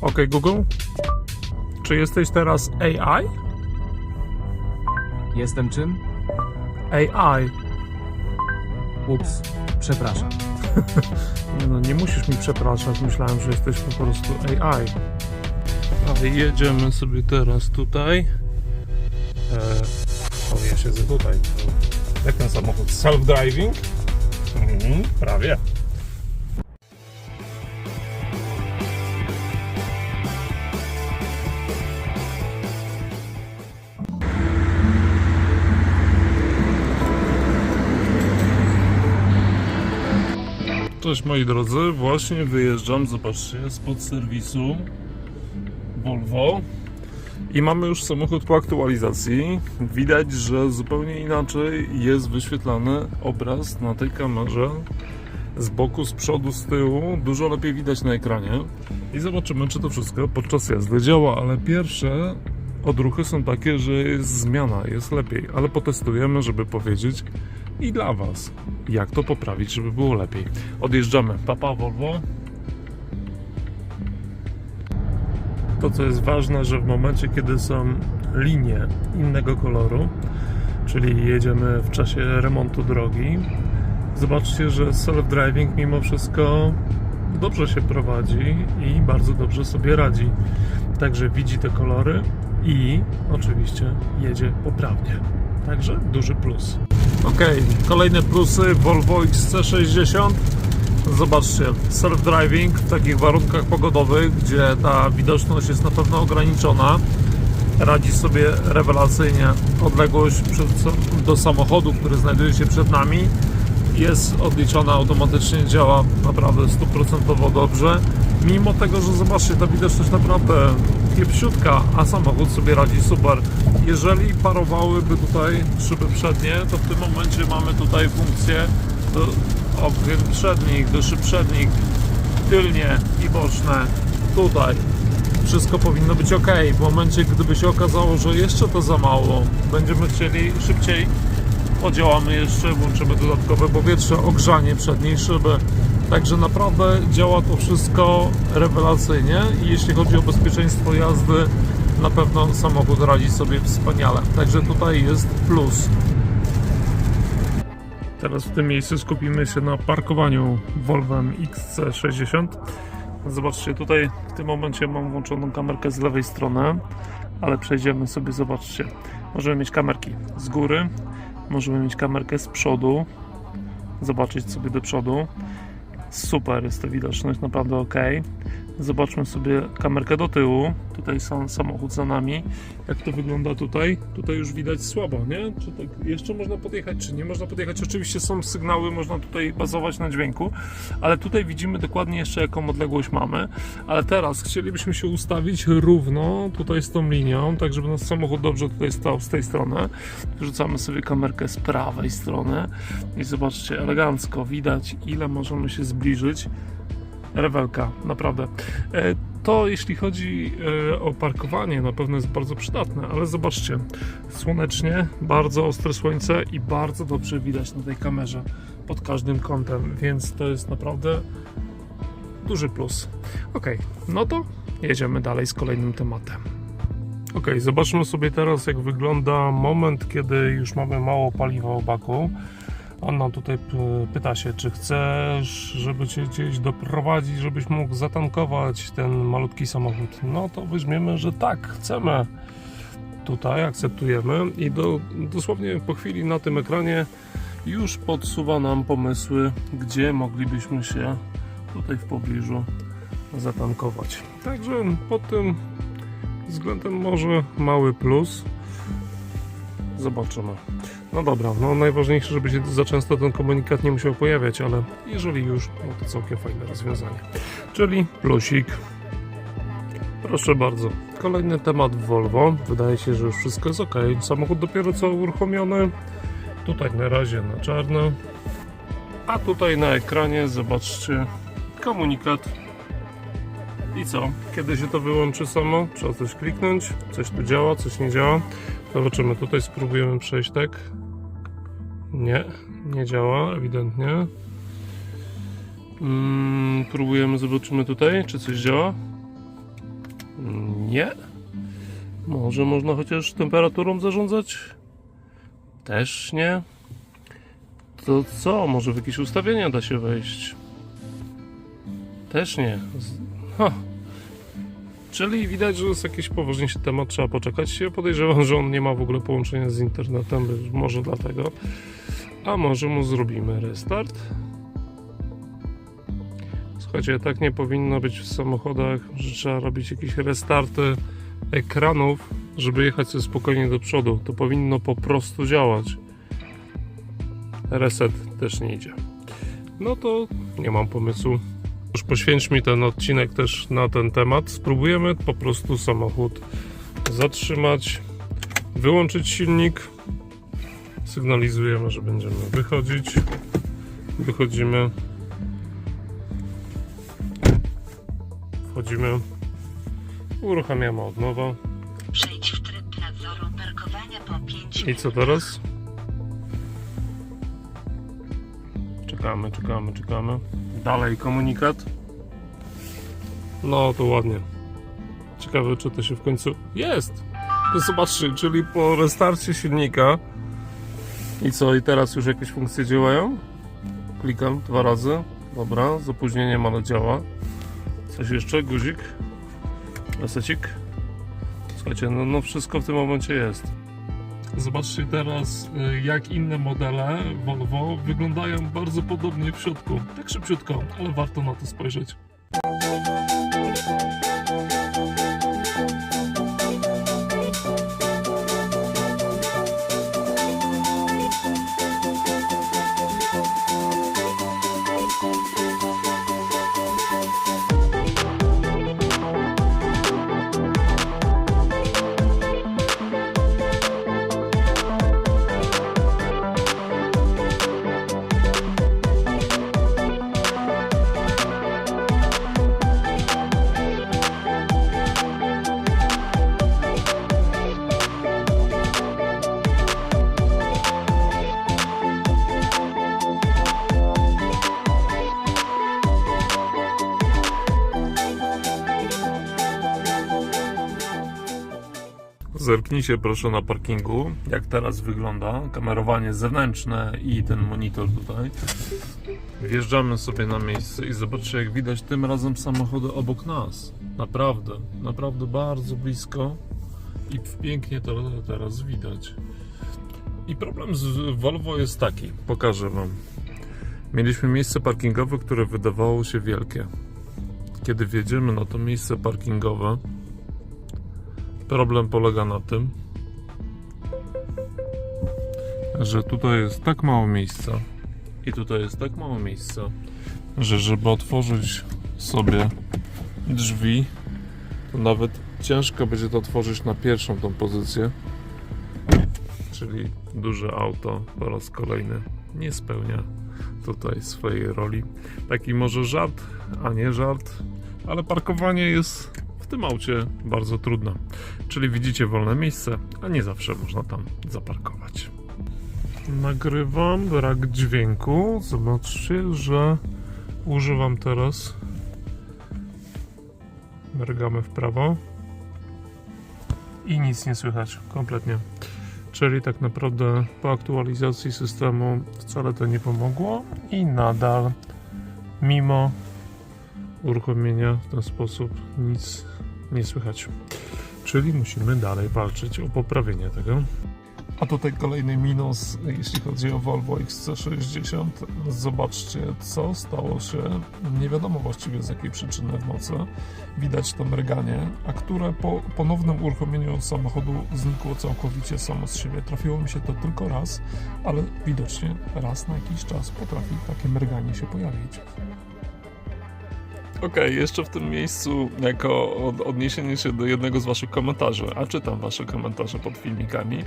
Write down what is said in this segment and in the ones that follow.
Ok, Google. Czy jesteś teraz AI? Jestem czym? AI. Ups, przepraszam. Nie no, nie musisz mi przepraszać. Myślałem, że jesteś po prostu AI. Ale jedziemy sobie teraz tutaj. E, o, ja siedzę tutaj. Jak ten samochód? Self-driving? Mhm, prawie. Cześć moi drodzy, właśnie wyjeżdżam, zobaczcie, spod serwisu Volvo. I mamy już samochód po aktualizacji. Widać, że zupełnie inaczej jest wyświetlany obraz na tej kamerze. Z boku, z przodu, z tyłu. Dużo lepiej widać na ekranie. I zobaczymy, czy to wszystko podczas jazdy działa, ale pierwsze odruchy są takie, że jest zmiana, jest lepiej, ale potestujemy, żeby powiedzieć i dla Was, jak to poprawić, żeby było lepiej. Odjeżdżamy. Papa Volvo. To, co jest ważne, że w momencie, kiedy są linie innego koloru, czyli jedziemy w czasie remontu drogi, zobaczcie, że self-driving mimo wszystko dobrze się prowadzi i bardzo dobrze sobie radzi. Także widzi te kolory i oczywiście jedzie poprawnie. Także duży plus. Ok, kolejne plusy Volvo XC60. Zobaczcie, self-driving w takich warunkach pogodowych, gdzie ta widoczność jest na pewno ograniczona, radzi sobie rewelacyjnie. Odległość przed, do samochodu, który znajduje się przed nami, jest odliczona automatycznie, działa naprawdę stuprocentowo dobrze. Mimo tego, że zobaczcie, ta widoczność naprawdę kiepsiutka, a samochód sobie radzi super. Jeżeli parowałyby tutaj szyby przednie, to w tym momencie mamy tutaj funkcję do okien przednich, do szyb przednich, tylnie i boczne. Tutaj wszystko powinno być ok. W momencie, gdyby się okazało, że jeszcze to za mało, będziemy chcieli szybciej podziałamy jeszcze, włączymy dodatkowe powietrze, ogrzanie przedniej szyby. Także naprawdę działa to wszystko rewelacyjnie i jeśli chodzi o bezpieczeństwo jazdy, na pewno samochód radzi sobie wspaniale. Także tutaj jest plus. Teraz w tym miejscu skupimy się na parkowaniu Volvem XC60. Zobaczcie, tutaj w tym momencie mam włączoną kamerkę z lewej strony, ale przejdziemy sobie, zobaczcie. Możemy mieć kamerki z góry, możemy mieć kamerkę z przodu, zobaczyć sobie do przodu. Super jest to widoczność, naprawdę ok. Zobaczmy sobie kamerkę do tyłu. Tutaj sam samochód za nami. Jak to wygląda tutaj? Tutaj już widać słabo, nie? Czy tak jeszcze można podjechać, czy nie można podjechać? Oczywiście są sygnały, można tutaj bazować na dźwięku, ale tutaj widzimy dokładnie jeszcze jaką odległość mamy. Ale teraz chcielibyśmy się ustawić równo tutaj z tą linią, tak żeby nasz samochód dobrze tutaj stał z tej strony. Wrzucamy sobie kamerkę z prawej strony i zobaczcie, elegancko widać ile możemy się zbliżyć rewelka, naprawdę. E, To jeśli chodzi e, o parkowanie, na pewno jest bardzo przydatne, ale zobaczcie, słonecznie, bardzo ostre słońce i bardzo dobrze widać na tej kamerze pod każdym kątem, więc to jest naprawdę duży plus. Ok, no to jedziemy dalej z kolejnym tematem. Ok, zobaczmy sobie teraz, jak wygląda moment, kiedy już mamy mało paliwa w baku. Anna tutaj p- pyta się, czy chcesz, żeby cię gdzieś doprowadzić, żebyś mógł zatankować ten malutki samochód. No to weźmiemy, że tak, chcemy. Tutaj akceptujemy i do, dosłownie po chwili na tym ekranie już podsuwa nam pomysły, gdzie moglibyśmy się tutaj w pobliżu zatankować. Także pod tym względem może mały plus. Zobaczymy. No dobra, no najważniejsze, żeby się za często ten komunikat nie musiał pojawiać, ale jeżeli już, no to całkiem fajne rozwiązanie. Czyli plusik. Proszę bardzo. Kolejny temat Volvo. Wydaje się, że już wszystko jest ok. Samochód dopiero co uruchomiony. Tutaj na razie na czarno. A tutaj na ekranie zobaczcie komunikat. I co? Kiedy się to wyłączy samo? Trzeba coś kliknąć. Coś tu działa, coś nie działa. Zobaczymy, tutaj spróbujemy przejść tak. Nie, nie działa, ewidentnie. Mm, próbujemy, zobaczymy tutaj, czy coś działa. Nie. Może można chociaż temperaturą zarządzać? Też nie. To co? Może w jakieś ustawienia da się wejść? Też nie. Ha. Czyli widać, że jest jakiś poważniejszy temat, trzeba poczekać. Ja podejrzewam, że on nie ma w ogóle połączenia z internetem, może dlatego. A może mu zrobimy restart? Słuchajcie, tak nie powinno być w samochodach, że trzeba robić jakieś restarty ekranów, żeby jechać sobie spokojnie do przodu. To powinno po prostu działać. Reset też nie idzie. No to nie mam pomysłu. Już poświęć mi ten odcinek też na ten temat. Spróbujemy po prostu samochód zatrzymać, wyłączyć silnik. Sygnalizujemy, że będziemy wychodzić. Wychodzimy. Wchodzimy. Uruchamiamy od nowa. Przejdź w tryb nadzoru parkowania po 5 I co teraz? Czekamy, czekamy, czekamy. Dalej komunikat. No to ładnie. Ciekawe, czy to się w końcu. Jest! To zobaczcie, czyli po restarcie silnika. I co, i teraz już jakieś funkcje działają? Klikam dwa razy. Dobra, z opóźnieniem, ale działa. Coś jeszcze? Guzik? Resecik? Słuchajcie, no, no wszystko w tym momencie jest. Zobaczcie teraz, y, jak inne modele Volvo wyglądają bardzo podobnie w środku. Tak szybciutko, ale warto na to spojrzeć. Zerknijcie proszę na parkingu, jak teraz wygląda kamerowanie zewnętrzne i ten monitor tutaj. Wjeżdżamy sobie na miejsce i zobaczcie jak widać tym razem samochody obok nas. Naprawdę, naprawdę bardzo blisko i pięknie to teraz widać. I problem z Volvo jest taki, pokażę Wam. Mieliśmy miejsce parkingowe, które wydawało się wielkie. Kiedy wjedziemy na to miejsce parkingowe, Problem polega na tym, że tutaj jest tak mało miejsca i tutaj jest tak mało miejsca, że żeby otworzyć sobie drzwi, to nawet ciężko będzie to otworzyć na pierwszą tą pozycję. Czyli duże auto po raz kolejny nie spełnia tutaj swojej roli. Taki może żart, a nie żart, ale parkowanie jest w tym aucie bardzo trudne. Czyli widzicie wolne miejsce, a nie zawsze można tam zaparkować. Nagrywam, brak dźwięku. Zobaczcie, że używam teraz. Mergamy w prawo. I nic nie słychać, kompletnie. Czyli tak naprawdę po aktualizacji systemu wcale to nie pomogło i nadal, mimo uruchomienia w ten sposób, nic nie słychać. Czyli musimy dalej walczyć o poprawienie tego. A tutaj kolejny minus, jeśli chodzi o Volvo XC60. Zobaczcie, co stało się, nie wiadomo właściwie z jakiej przyczyny w nocy. Widać to mryganie, a które po ponownym uruchomieniu samochodu znikło całkowicie samo z siebie. Trafiło mi się to tylko raz, ale widocznie raz na jakiś czas potrafi takie mryganie się pojawić. Okej, jeszcze w tym miejscu, jako od, odniesienie się do jednego z Waszych komentarzy, a czytam Wasze komentarze pod filmikami,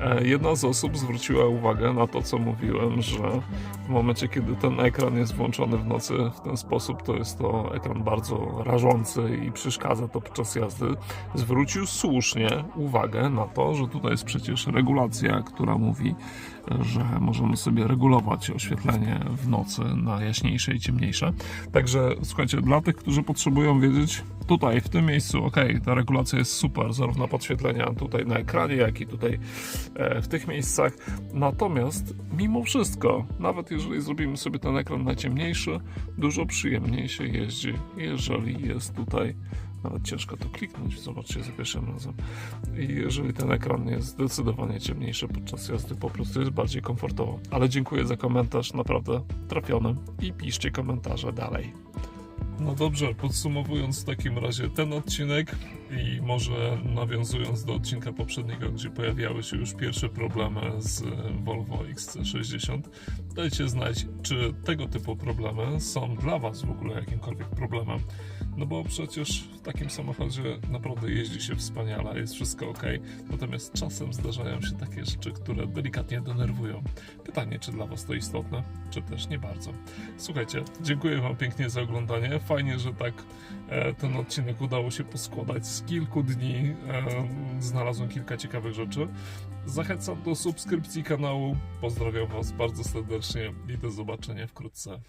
e, jedna z osób zwróciła uwagę na to, co mówiłem, że w momencie, kiedy ten ekran jest włączony w nocy w ten sposób, to jest to ekran bardzo rażący i przeszkadza to podczas jazdy. Zwrócił słusznie uwagę na to, że tutaj jest przecież regulacja, która mówi, że możemy sobie regulować oświetlenie w nocy na jaśniejsze i ciemniejsze. Także słuchajcie, dla tych, którzy potrzebują wiedzieć, tutaj, w tym miejscu, ok, ta regulacja jest super, zarówno podświetlenia tutaj na ekranie, jak i tutaj e, w tych miejscach. Natomiast mimo wszystko, nawet jeżeli zrobimy sobie ten ekran najciemniejszy, dużo przyjemniej się jeździ, jeżeli jest tutaj nawet ciężko to kliknąć, zobaczcie za pierwszym razem. I jeżeli ten ekran jest zdecydowanie ciemniejszy podczas jazdy, po prostu jest bardziej komfortowo. Ale dziękuję za komentarz, naprawdę trafiony i piszcie komentarze dalej. No dobrze, podsumowując w takim razie ten odcinek i może nawiązując do odcinka poprzedniego, gdzie pojawiały się już pierwsze problemy z Volvo XC60, dajcie znać, czy tego typu problemy są dla Was w ogóle jakimkolwiek problemem. No bo przecież w takim samochodzie naprawdę jeździ się wspaniale, jest wszystko ok, natomiast czasem zdarzają się takie rzeczy, które delikatnie denerwują. Pytanie, czy dla Was to istotne, czy też nie bardzo. Słuchajcie, dziękuję Wam pięknie za oglądanie. Fajnie, że tak e, ten odcinek udało się poskładać z kilku dni. E, znalazłem kilka ciekawych rzeczy. Zachęcam do subskrypcji kanału. Pozdrawiam Was bardzo serdecznie i do zobaczenia wkrótce.